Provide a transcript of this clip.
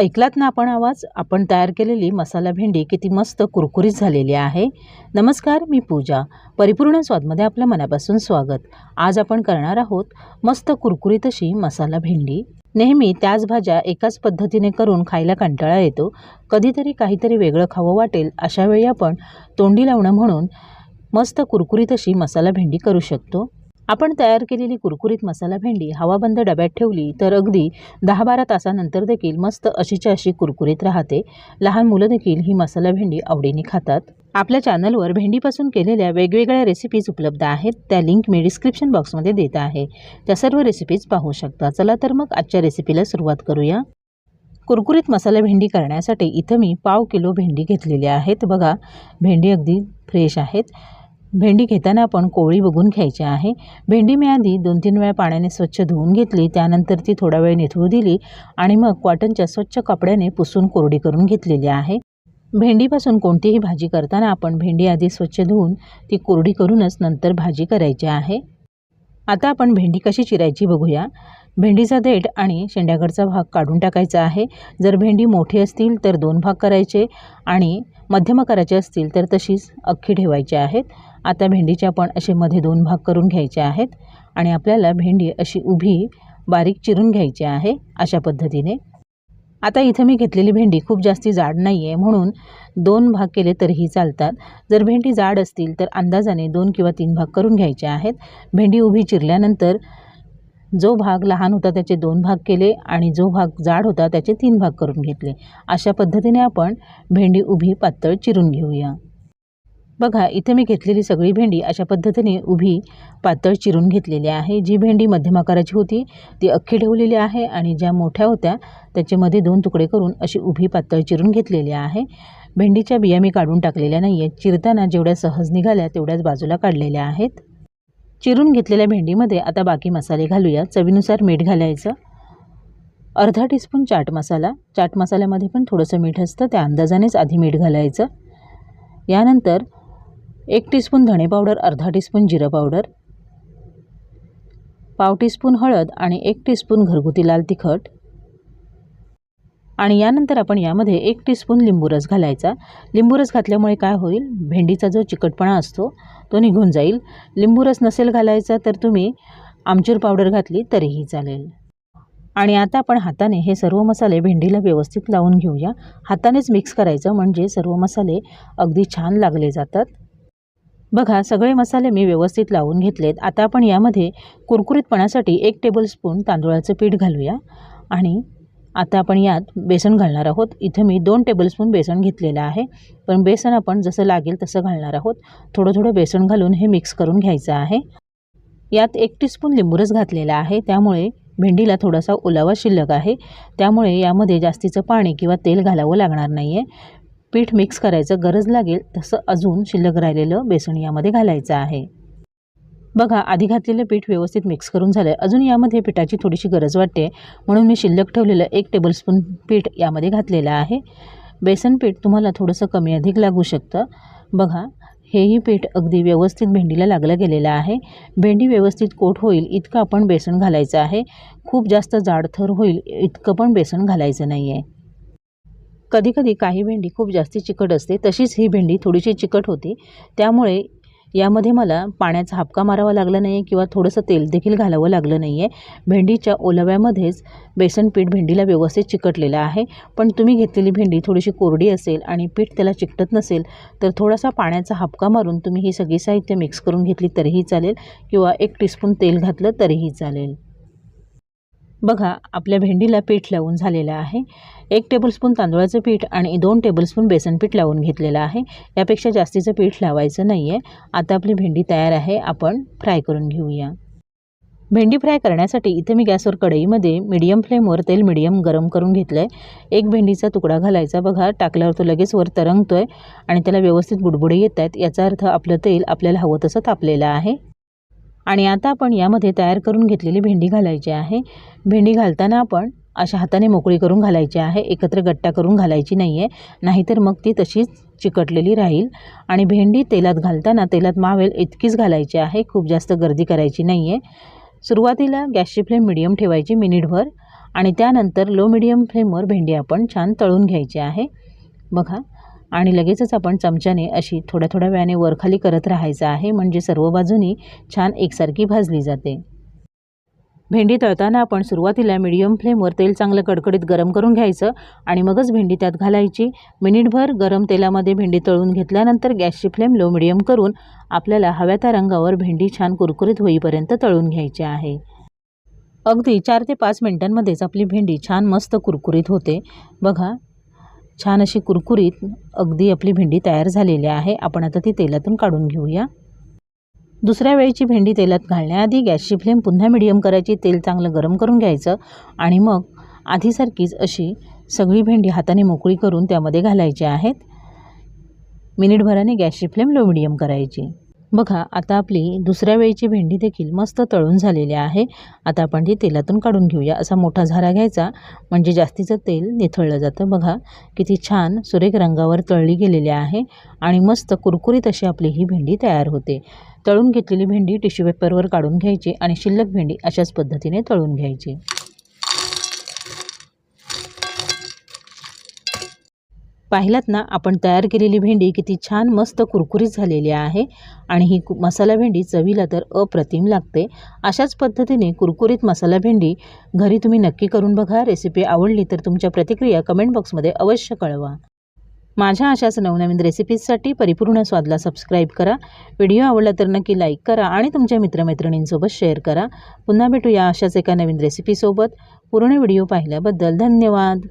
ऐकलात ना आपण आवाज? आपण तयार केलेली मसाला भेंडी किती मस्त कुरकुरीत झालेली आहे. नमस्कार मी पूजा. परिपूर्ण स्वादमध्ये आपलं मनापासून स्वागत. आज आपण करणार आहोत मस्त कुरकुरीत अशी मसाला भेंडी. नेहमी त्याच भाज्या एकाच पद्धतीने करून खायला कंटाळा येतो. कधीतरी काहीतरी वेगळं खावं वाटेल अशावेळी आपण तोंडी लावणं म्हणून मस्त कुरकुरीत अशी मसाला भेंडी करू शकतो. आपण तयार केलेली कुरकुरीत मसाला भेंडी हवाबंद डब्यात ठेवली तर अगदी दहा बारा तासानंतर देखील मस्त अशीच्या अशी कुरकुरीत राहते. लहान मुलं देखील ही मसाला भेंडी आवडीने खातात. आपल्या चॅनलवर भेंडीपासून केलेल्या वेगवेगळ्या रेसिपीज उपलब्ध आहेत. त्या लिंक मी डिस्क्रिप्शन बॉक्समध्ये देत आहे. त्या सर्व रेसिपीज पाहू शकता. चला तर मग आजच्या रेसिपीला सुरुवात करूया. कुरकुरीत मसाला भेंडी करण्यासाठी इथं मी पाव किलो भेंडी घेतलेली आहेत. बघा भेंडी अगदी फ्रेश आहेत. भेंडी घेताना आपण कोवळी बघून घ्यायची आहे. भेंडी मी आधी दोन तीन वेळा पाण्याने स्वच्छ धुवून घेतली त्यानंतर ती थोडा वेळ निथळू दिली आणि मग कॉटनच्या स्वच्छ कपड्याने पुसून कोरडी करून घेतलेली आहे. भेंडीपासून कोणतीही भाजी करताना आपण भेंडी आधी स्वच्छ धुवून ती कोरडी करूनच नंतर भाजी करायची आहे. आता आपण भेंडी कशी चिरायची बघूया. भेंडीचा देठ आणि शेंड्याकडचा भाग काढून टाकायचा आहे. जर भेंडी मोठी असतील तर दोन भाग करायचे आणि मध्यम करायचे असतील तर तशीच अख्खी ठेवायची आहेत. आता भेंडीचे आपण असे मध्ये दोन भाग करून घ्यायचे आहेत आणि आपल्याला भेंडी अशी उभी बारीक चिरून घ्यायची आहे अशा पद्धतीने. आता इथं मी घेतलेली भेंडी खूप जास्ती जाड नाही आहे म्हणून दोन भाग केले तरीही चालतात. जर भेंडी जाड असतील तर अंदाजाने दोन किंवा तीन भाग करून घ्यायचे आहेत. भेंडी उभी चिरल्यानंतर जो भाग लहान होता त्याचे दोन भाग केले आणि जो भाग जाड होता त्याचे तीन भाग करून घेतले. अशा पद्धतीने आपण भेंडी उभी पातळ चिरून घेऊया. बघा इथे मी घेतलेली सगळी भेंडी अशा पद्धतीने उभी पातळ चिरून घेतलेली आहे. जी भेंडी मध्यम आकाराची होती ती अख्खी ठेवलेली आहे आणि ज्या मोठ्या होत्या त्याच्यामध्ये दोन तुकडे करून अशी उभी पातळ चिरून घेतलेली आहे. भेंडीच्या बिया मी काढून टाकलेल्या नाही आहेत चिरताना जेवढ्या सहज निघाल्या तेवढ्याच बाजूला काढलेल्या आहेत. चिरून घेतलेल्या भेंडीमध्ये आता बाकी मसाले घालूया. चवीनुसार मीठ घालायचं. अर्धा टीस्पून चाट मसाला. चाट मसाल्यामध्ये पण थोडंसं मीठ असतं. त्या अंदाजानेच आधी मीठ घालायचं. यानंतर एक टीस्पून धणे पावडर अर्धा टीस्पून जिरं पावडर पाव टीस्पून हळद आणि एक टीस्पून घरगुती लाल तिखट आणि यानंतर आपण यामध्ये एक टीस्पून लिंबूरस घालायचा. लिंबूरस घातल्यामुळे काय होईल? भेंडीचा जो चिकटपणा असतो तो निघून जाईल. लिंबूरस नसेल घालायचा तर तुम्ही आमचूर पावडर घातली तरीही चालेल. आणि आता आपण हाताने हे सर्व मसाले भेंडीला व्यवस्थित लावून घेऊया. हातानेच मिक्स करायचं म्हणजे सर्व मसाले अगदी छान लागले जातात. बघा सगळे मसाले मी व्यवस्थित लावून घेतलेत. आता आपण यामध्ये कुरकुरीतपणासाठी एक टेबलस्पून तांदूळाचं पीठ घालूया. आणि आता आपण यात बेसन घालणार आहोत. इथं मी दोन टेबलस्पून बेसन घेतलेलं आहे. पण बेसन आपण जसं लागेल तसं घालणार आहोत. थोडं थोडं बेसन घालून हे मिक्स करून घ्यायचं आहे. यात एक टीस्पून लिंबूरस घातलेला आहे. त्यामुळे भेंडीला थोडासा ओलावा शिल्लक आहे. त्यामुळे यामध्ये जास्तीचं पाणी किंवा तेल घालावं लागणार नाही आहे पीठ मिक्स करायचं गरज लागेल तसं अजून शिल्लक राहिलेलं बेसन यामध्ये घालायचं आहे. बघा आधी घातलेलं पीठ व्यवस्थित मिक्स करून झालं आहे अजून यामध्ये पिठाची थोडीशी गरज वाटते. म्हणून मी शिल्लक ठेवलेलं एक टेबलस्पून पीठ यामध्ये घातलेलं आहे. बेसन पीठ तुम्हाला थोडंसं कमी अधिक लागू शकतं. बघा हेही पीठ अगदी व्यवस्थित भेंडीला लागलं गेलेलं आहे. भेंडी व्यवस्थित कोट होईल इतकं आपण बेसन घालायचं आहे. खूप जास्त जाडथर होईल इतकं पण बेसन घालायचं नाही आहे कधीकधी काही भेंडी खूप जास्त चिकट असते तशीच ही भेंडी थोडीशी चिकट होती. त्यामुळे यामध्ये मला पाण्याचा हापका मारावा लागला नाही किंवा थोडंसं तेल देखील घालावं लागलं नाही आहे भेंडीच्या ओलाव्यामध्येच बेसन पीठ भेंडीला व्यवस्थित चिकटलेलं आहे. पण तुम्ही घेतलेली भेंडी थोडीशी कोरडी असेल आणि पीठ त्याला चिकटत नसेल तर थोडासा पाण्याचा हापका मारून तुम्ही ही सगळी साहित्य मिक्स करून घेतली तरीही चालेल किंवा एक टीस्पून तेल घातलं तरीही चालेल. बघा आपल्या भेंडीला पीठ लावून झालेलं आहे. एक टेबलस्पून तांदूळाचं पीठ आणि दोन टेबलस्पून बेसन पीठ लावून घेतलेलं आहे. यापेक्षा जास्तीचं पीठ लावायचं नाही आहे आता आपली भेंडी तयार आहे. आपण फ्राय करून घेऊया. भेंडी फ्राय करण्यासाठी इथे मी गॅसवर कढईमध्ये मीडियम फ्लेमवर तेल मिडियम गरम करून घेतलं आहे एक भेंडीचा तुकडा घालायचा बघा. टाकल्यावर तो लगेच वर तरंगतो आहे आणि त्याला व्यवस्थित बुडबुडे येत आहेत याचा अर्थ आपलं तेल आपल्याला हवं तसं तापलेलं आहे. आणि आता आपण यामध्ये तयार करून घेतलेली भेंडी घालायची आहे. भेंडी घालताना आपण अशा हाताने मोकळी करून घालायची आहे. एकत्र गट्टा करून घालायची नाही आहे नाहीतर मग ती तशीच चिकटलेली राहील. आणि भेंडी तेलात घालताना तेलात मावेल इतकीच घालायची आहे. खूप जास्त गर्दी करायची नाही आहे सुरुवातीला गॅसची फ्लेम मिडियम ठेवायची मिनिटभर आणि त्यानंतर लो मिडियम फ्लेमवर भेंडी आपण छान तळून घ्यायची आहे. बघा आणि लगेचच आपण चमच्याने अशी थोड्या थोड्या वेळाने वरखाली करत राहायचं आहे म्हणजे सर्व बाजूनी छान एकसारखी भाजली जाते. भेंडी तळताना आपण सुरुवातीला मिडियम फ्लेमवर तेल चांगलं कडकडीत गरम करून घ्यायचं आणि मगच भेंडी त्यात घालायची. मिनिटभर गरम तेलामध्ये भेंडी तळून घेतल्यानंतर गॅसची फ्लेम लो मिडियम करून आपल्याला हव्या त्या रंगावर भेंडी छान कुरकुरीत होईपर्यंत तळून घ्यायची आहे. अगदी चार ते पाच मिनटांमध्येच आपली भेंडी छान मस्त कुरकुरीत होते. बघा छान अशी कुरकुरीत अगदी आपली भेंडी तयार झालेली आहे. आपण आता ती तेलातून काढून घेऊया. दुसऱ्या वेळेची भेंडी तेलात घालण्याआधी गॅसची फ्लेम पुन्हा मिडियम करायची. तेल चांगलं गरम करून घ्यायचं आणि मग आधीसारखीच अशी सगळी भेंडी हाताने मोकळी करून त्यामध्ये घालायची आहेत. मिनिटभराने गॅसची फ्लेम लो मिडियम करायची. बघा आता आपली दुसऱ्या वेळेची भेंडी देखील मस्त तळून झालेली आहे. आता आपण ती तेलातून काढून घेऊया. असा मोठा झारा घ्यायचा म्हणजे जास्तीचं तेल निथळलं जातं. बघा किती छान सुरेख रंगावर तळली गेलेली आहे आणि मस्त कुरकुरीत अशी आपली ही भेंडी तयार होते. तळून घेतलेली भेंडी टिश्यू पेपरवर काढून घ्यायची आणि शिल्लक भेंडी अशाच पद्धतीने तळून घ्यायची. पाहिलात ना आपण तयार केलेली भेंडी किती छान मस्त कुरकुरीत झालेली आहे आणि ही कु मसाला भेंडी चवीला तर अप्रतिम लागते. अशाच पद्धतीने कुरकुरीत मसाला भेंडी घरी तुम्ही नक्की करून बघा. रेसिपी आवडली तर तुमच्या प्रतिक्रिया कमेंट बॉक्समध्ये अवश्य कळवा. माझ्या अशाच नवनवीन रेसिपीजसाठी परिपूर्ण स्वादला सबस्क्राईब करा. व्हिडिओ आवडला तर नक्की लाईक करा आणि तुमच्या मित्रमैत्रिणींसोबत शेअर करा. पुन्हा भेटूया अशाच एका नवीन रेसिपीसोबत. पूर्ण व्हिडिओ पाहिल्याबद्दल धन्यवाद.